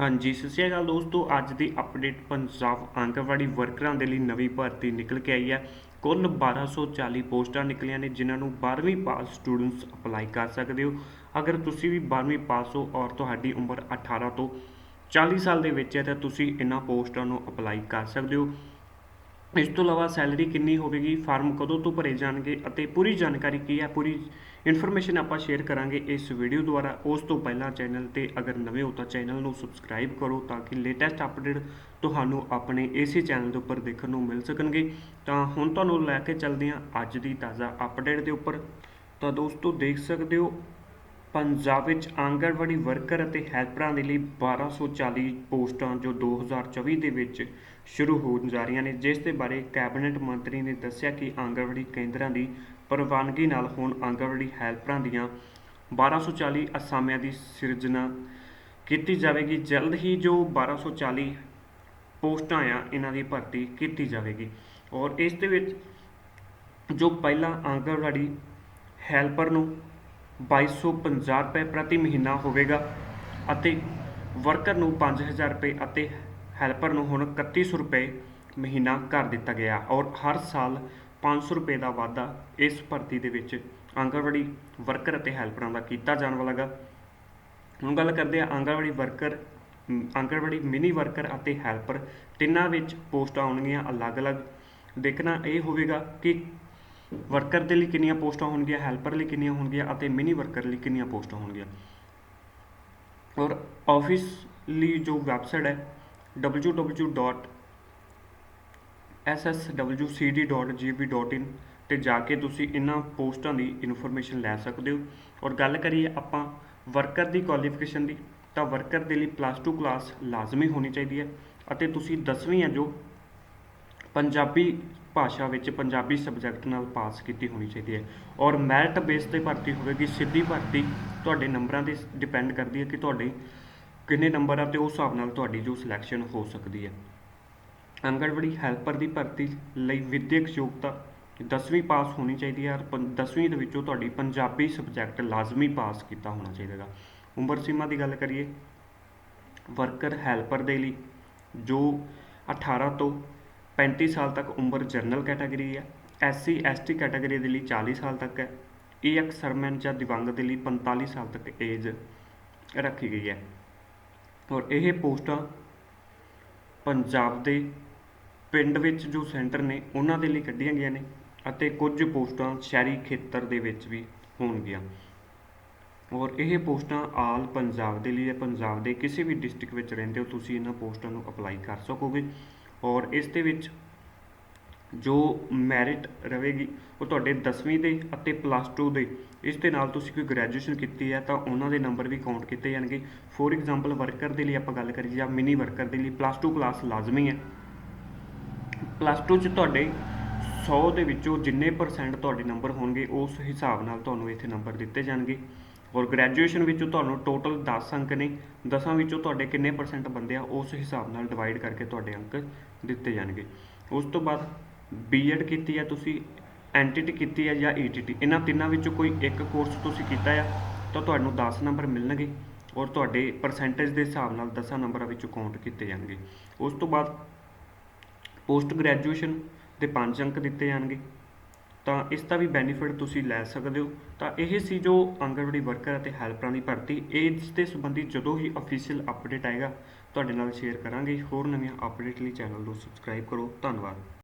ਹਾਂਜੀ, ਸਤਿ ਸ਼੍ਰੀ ਅਕਾਲ ਦੋਸਤੋ। ਅੱਜ ਦੀ ਅਪਡੇਟ ਪੰਜਾਬ ਆਂਗਣਵਾੜੀ ਵਰਕਰਾਂ ਦੇ ਲਈ ਨਵੀਂ ਭਰਤੀ ਨਿਕਲ ਕੇ ਆਈ ਹੈ। ਕੁੱਲ 1240 ਪੋਸਟਾਂ ਨਿਕਲੀਆਂ ਨੇ, ਜਿਨ੍ਹਾਂ ਨੂੰ 12ਵੀਂ ਪਾਸ ਸਟੂਡੈਂਟਸ ਅਪਲਾਈ ਕਰ ਸਕਦੇ ਹੋ। ਅਗਰ ਤੁਸੀਂ ਵੀ 12ਵੀਂ ਪਾਸ ਹੋ ਔਰ ਤੁਹਾਡੀ ਉਮਰ 18 ਤੋਂ 40 ਸਾਲ ਦੇ ਵਿੱਚ ਹੈ, ਤਾਂ ਤੁਸੀਂ ਇਹਨਾਂ ਪੋਸਟਾਂ ਨੂੰ ਅਪਲਾਈ ਕਰ ਸਕਦੇ ਹੋ। ਇਸ ਤੋਂ ਇਲਾਵਾ ਸੈਲਰੀ ਕਿੰਨੀ ਹੋਵੇਗੀ, ਫਾਰਮ ਕਦੋਂ ਤੋਂ ਭਰੇ ਜਾਣਗੇ ਅਤੇ ਪੂਰੀ ਜਾਣਕਾਰੀ ਕੀ ਹੈ, ਪੂਰੀ ਇਨਫੋਰਮੇਸ਼ਨ ਆਪਾਂ ਸ਼ੇਅਰ ਕਰਾਂਗੇ ਇਸ ਵੀਡੀਓ ਦੁਆਰਾ। ਉਸ ਤੋਂ ਪਹਿਲਾਂ ਚੈਨਲ ਤੇ ਅਗਰ ਨਵੇਂ ਹੋ ਤਾਂ ਚੈਨਲ ਨੂੰ ਸਬਸਕ੍ਰਾਈਬ ਕਰੋ ਤਾਂ ਕਿ ਲੇਟੈਸਟ ਅਪਡੇਟ ਤੁਹਾਨੂੰ ਆਪਣੇ ਇਸੇ ਚੈਨਲ ਦੇ ਉੱਪਰ ਦੇਖਣ ਨੂੰ ਮਿਲ ਸਕਣਗੇ। ਤਾਂ ਹੁਣ ਤੁਹਾਨੂੰ ਲੈ ਕੇ ਚੱਲਦੇ ਹਾਂ ਅੱਜ ਦੀ ਤਾਜ਼ਾ ਅਪਡੇਟ ਦੇ ਉੱਪਰ। ਤਾਂ ਦੋਸਤੋ, ਦੇਖ ਸਕਦੇ ਹੋ ਪੰਜਾਬ ਵਿੱਚ ਆਂਗਣਵਾੜੀ ਵਰਕਰ ਅਤੇ ਹੈਲਪਰਾਂ ਦੇ ਲਈ 1240 ਪੋਸਟਾਂ ਜੋ 2024 ਦੇ ਵਿੱਚ ਸ਼ੁਰੂ ਹੋਣ ਜਾ ਰਹੀਆਂ ਨੇ, ਜਿਸ ਦੇ ਬਾਰੇ ਕੈਬਨਿਟ ਮੰਤਰੀ ਨੇ ਦੱਸਿਆ ਕਿ ਆਂਗਣਵਾੜੀ ਕੇਂਦਰਾਂ ਦੀ ਪ੍ਰਵਾਨਗੀ ਨਾਲ ਹੁਣ ਆਂਗਣਵਾੜੀ ਹੈਲਪਰਾਂ ਦੀਆਂ 1240 ਅਸਾਮੀਆਂ ਦੀ ਸਿਰਜਣਾ ਕੀਤੀ ਜਾਵੇਗੀ। ਜਲਦ ਹੀ ਜੋ 1240 ਪੋਸਟਾਂ ਆ, ਇਹਨਾਂ ਦੀ ਭਰਤੀ ਕੀਤੀ ਜਾਵੇਗੀ ਔਰ ਇਸ ਦੇ ਵਿੱਚ ਜੋ ਪਹਿਲਾਂ ਆਂਗਣਵਾੜੀ ਹੈਲਪਰ ਨੂੰ 2250 ਰੁਪਏ ਪ੍ਰਤੀ ਮਹੀਨਾ ਹੋਵੇਗਾ ਅਤੇ ਵਰਕਰ ਨੂੰ 5000 ਰੁਪਏ ਅਤੇ ਹੈਲਪਰ ਨੂੰ ਹੁਣ 3100 ਰੁਪਏ ਮਹੀਨਾ ਕਰ ਦਿੱਤਾ ਗਿਆ ਔਰ ਹਰ ਸਾਲ 500 ਰੁਪਏ ਦਾ ਵਾਧਾ ਇਸ ਭਰਤੀ ਦੇ ਵਿੱਚ ਆਂਗਣਵਾੜੀ ਵਰਕਰ ਅਤੇ ਹੈਲਪਰਾਂ ਦਾ ਕੀਤਾ ਜਾਣ ਵਾਲਾਗਾ ਹੁਣ ਗੱਲ ਕਰਦੇ ਆ anganwadi worker anganwadi mini worker ਅਤੇ ਹੈਲਪਰ ਤਿੰਨਾਂ ਵਿੱਚ ਪੋਸਟਾਂ ਆਉਣਗੀਆਂ ਅਲੱਗ-ਅਲੱਗ। ਦੇਖਣਾ ਇਹ ਹੋਵੇਗਾ ਕਿ ਵਰਕਰ ਦੇ ਲਈ ਕਿੰਨੀਆਂ ਪੋਸਟਾਂ ਹੋਣਗੀਆਂ ਹੈਲਪਰ ਲਈ ਕਿੰਨੀਆਂ ਹੋਣਗੀਆਂ ਅਤੇ ਮਿਨੀ ਵਰਕਰ ਲਈ ਕਿੰਨੀਆਂ ਪੋਸਟਾਂ ਹੋਣਗੀਆਂ। ਔਰ ਆਫਿਸ ਲਈ ਜੋ ਵੈਬਸਾਈਟ ਹੈ www.sswcd.gv.in ਤੇ ਜਾ ਕੇ ਤੁਸੀਂ ਇਹਨਾਂ ਪੋਸਟਾਂ ਦੀ ਇਨਫੋਰਮੇਸ਼ਨ ਲੈ ਸਕਦੇ ਹੋ। ਔਰ ਗੱਲ ਕਰੀਏ ਆਪਾਂ ਵਰਕਰ ਦੀ ਕੁਆਲੀਫਿਕੇਸ਼ਨ ਦੀ, ਤਾਂ ਵਰਕਰ ਦੇ ਲਈ ਪਲੱਸ 2 ਕਲਾਸ ਲਾਜ਼ਮੀ ਹੋਣੀ ਚਾਹੀਦੀ ਹੈ ਅਤੇ ਤੁਸੀਂ 10ਵੀਂ ਹੈ ਜੋ ਪੰਜਾਬੀ ਭਾਸ਼ਾ ਵਿੱਚ ਪੰਜਾਬੀ ਸਬਜੈਕਟ ਨਾਲ ਪਾਸ ਕੀਤੀ ਹੋਣੀ ਚਾਹੀਦੀ ਹੈ। ਔਰ ਮੈਰਿਟ ਬੇਸ ਤੇ ਭਰਤੀ ਹੋਵੇਗੀ, ਸਿੱਧੀ ਭਰਤੀ ਤੁਹਾਡੇ ਨੰਬਰਾਂ ਤੇ ਡਿਪੈਂਡ ਕਰਦੀ ਹੈ ਕਿ ਤੁਹਾਡੇ ਕਿੰਨੇ ਨੰਬਰ ਆ ਤੇ ਉਸ ਹਿਸਾਬ ਨਾਲ ਤੁਹਾਡੀ ਜੋ ਸਿਲੈਕਸ਼ਨ ਹੋ ਸਕਦੀ ਹੈ। ਆਂਗਣਵਾੜੀ ਹੈਲਪਰ ਦੀ ਭਰਤੀ ਲਈ ਵਿਦਿਅਕ ਯੋਗਤਾ 10ਵੀਂ ਪਾਸ ਹੋਣੀ ਚਾਹੀਦੀ ਹੈ ਔਰ 10ਵੀਂ ਦੇ ਵਿੱਚੋਂ ਤੁਹਾਡੀ ਪੰਜਾਬੀ ਸਬਜੈਕਟ ਲਾਜ਼ਮੀ ਪਾਸ ਕੀਤਾ ਹੋਣਾ ਚਾਹੀਦਾ ਗਾ ਉਮਰ ਸੀਮਾ ਦੀ ਗੱਲ ਕਰੀਏ ਵਰਕਰ ਹੈਲਪਰ ਦੇ ਲਈ ਜੋ 18 ਤੋਂ 35 ਸਾਲ ਤੱਕ ਉਮਰ ਜਨਰਲ ਕੈਟਾਗਰੀ ਹੈ ਐਸਸੀ, ਐਸਟੀ ਕੈਟਾਗਰੀ ਦੇ ਲਈ 40 ਸਾਲ ਤੱਕ ਹੈ, ਈ ਐਕਸਰਮੈਨ ਜਾਂ ਦਿਵੰਗ ਦੇ ਲਈ 45 ਸਾਲ ਤੱਕ ਏਜ ਰੱਖੀ ਗਈ ਹੈ। ਔਰ ਇਹ ਪੋਸਟਾਂ ਪੰਜਾਬ ਦੇ ਪਿੰਡ ਵਿੱਚ ਜੋ ਸੈਂਟਰ ਨੇ, ਉਹਨਾਂ ਦੇ ਲਈ ਕੱਢੀਆਂ ਗਈਆਂ ਨੇ ਅਤੇ ਕੁਝ ਪੋਸਟਾਂ ਸ਼ਹਿਰੀ ਖੇਤਰ ਦੇ ਵਿੱਚ ਵੀ ਹੋਣਗੀਆਂ। ਔਰ ਇਹ ਪੋਸਟਾਂ ਆਲ ਪੰਜਾਬ ਦੇ ਲਈ ਹੈ, ਪੰਜਾਬ ਦੇ ਕਿਸੇ ਵੀ ਡਿਸਟ੍ਰਿਕਟ ਵਿੱਚ ਰਹਿੰਦੇ ਹੋ, ਤੁਸੀਂ ਇਹਨਾਂ ਪੋਸਟਾਂ ਨੂੰ ਅਪਲਾਈ ਕਰ ਸਕੋਗੇ। ਔਰ ਇਸ ਦੇ ਵਿੱਚ ਜੋ ਮੈਰਿਟ ਰਹੇਗੀ, ਉਹ ਤੁਹਾਡੇ 10ਵੀਂ ਦੇ ਅਤੇ ਪਲੱਸ 2 ਦੇ, ਇਸ ਦੇ ਨਾਲ ਤੁਸੀਂ ਕੋਈ ਗ੍ਰੈਜੂਏਸ਼ਨ ਕੀਤੀ ਹੈ ਤਾਂ ਉਹਨਾਂ ਦੇ ਨੰਬਰ ਵੀ ਕਾਊਂਟ ਕੀਤੇ ਜਾਣਗੇ। ਫੋਰ ਐਗਜ਼ਾਮਪਲ ਵਰਕਰ ਦੇ ਲਈ ਆਪਾਂ ਗੱਲ ਕਰੀਏ ਜਾਂ ਮਿਨੀ ਵਰਕਰ ਦੇ ਲਈ ਪਲੱਸ 2 ਕਲਾਸ ਲਾਜ਼ਮੀ ਹੈ। ਪਲੱਸ 2 ਚ ਤੁਹਾਡੇ 100 ਦੇ ਵਿੱਚੋਂ ਜਿੰਨੇ ਪਰਸੈਂਟ ਤੁਹਾਡੇ ਨੰਬਰ ਹੋਣਗੇ, ਉਸ ਹਿਸਾਬ ਨਾਲ ਤੁਹਾਨੂੰ ਇੱਥੇ ਨੰਬਰ ਦਿੱਤੇ ਜਾਣਗੇ। ਔਰ ਗ੍ਰੈਜੂਏਸ਼ਨ ਵਿੱਚੋਂ ਤੁਹਾਨੂੰ ਟੋਟਲ 10 ਅੰਕ ਨੇ 10 ਵਿੱਚੋਂ ਤੁਹਾਡੇ ਕਿੰਨੇ ਪਰਸੈਂਟ ਬੰਦੇ ਆ, ਉਸ ਹਿਸਾਬ ਨਾਲ ਡਿਵਾਈਡ ਕਰਕੇ ਤੁਹਾਡੇ ਅੰਕ ਦਿੱਤੇ ਜਾਣਗੇ। ਉਸ ਤੋਂ ਬਾਅਦ ਬੀਐਡ ਕੀਤੀ ਹੈ ਤੁਸੀਂ ਐਨਟੀਟੀ ਕੀਤੀ ਹੈ ਜਾਂ ਈਟੀਟੀ ਇਹਨਾਂ ਤਿੰਨਾਂ ਵਿੱਚੋਂ ਕੋਈ ਇੱਕ ਕੋਰਸ ਤੁਸੀਂ ਕੀਤਾ ਆ, ਤਾਂ ਤੁਹਾਨੂੰ 10 ਨੰਬਰ ਮਿਲਣਗੇ ਔਰ ਤੁਹਾਡੇ ਪਰਸੈਂਟੇਜ ਦੇ ਹਿਸਾਬ ਨਾਲ 10 ਨੰਬਰਾਂ ਵਿੱਚੋਂ ਕਾਊਂਟ ਕੀਤੇ ਜਾਣਗੇ। ਉਸ ਤੋਂ ਬਾਅਦ ਪੋਸਟ ਗ੍ਰੈਜੂਏਸ਼ਨ ਦੇ 5 ਅੰਕ ਦਿੱਤੇ ਜਾਣਗੇ। ਤਾਂ ਇਸ ਦਾ ਵੀ ਬੈਨੀਫਿਟ ਤੁਸੀਂ ਲੈ ਸਕਦੇ ਹੋ। ਤਾਂ ਇਹ ਸੀ ਜੋ ਆਂਗਣਵਾੜੀ ਵਰਕਰ ਅਤੇ ਹੈਲਪਰਾਂ ਦੀ ਭਰਤੀ। ਇਸ ਦੇ ਸੰਬੰਧੀ ਜਦੋਂ ਹੀ ਅਫੀਸ਼ੀਅਲ ਅਪਡੇਟ ਆਏਗਾ, ਤੁਹਾਡੇ ਨਾਲ ਸ਼ੇਅਰ ਕਰਾਂਗੇ। ਹੋਰ ਨਵੀਆਂ ਅਪਡੇਟ ਲਈ ਚੈਨਲ ਨੂੰ ਸਬਸਕ੍ਰਾਈਬ ਕਰੋ। ਧੰਨਵਾਦ।